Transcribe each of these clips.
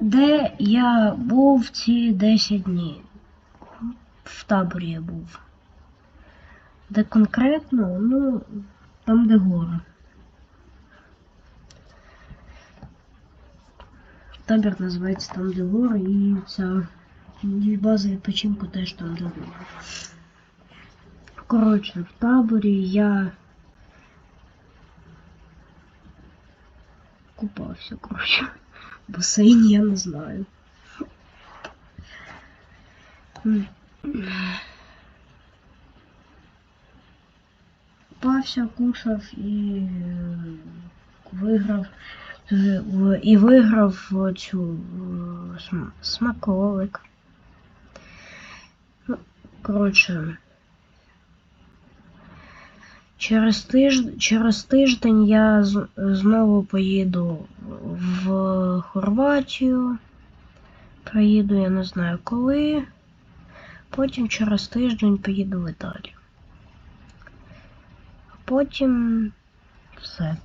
Де я був ці 10 днів? В таборі я був. Де конкретно? Ну, там, де гори. Табір називається там, де гори, і ця і база відпочинку теж там, де гори. Коротше, в таборі я купався, коротше. В басейні я не знаю. Купався, кушав і е, виграв е, і виграв цю е, смаколик. Ну, коротше. Через тиждень, через тиждень я знову поїду в Хорватію. Приїду, я не знаю коли. Потім через тиждень поїду в Італію. А потім все.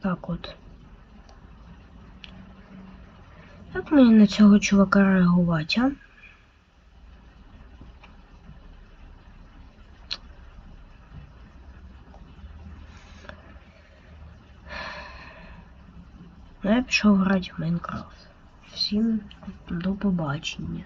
Так от. Як мені на цього чувака реагувати, а? Ну, я пішов грати в Майнкрафт. Всім до побачення.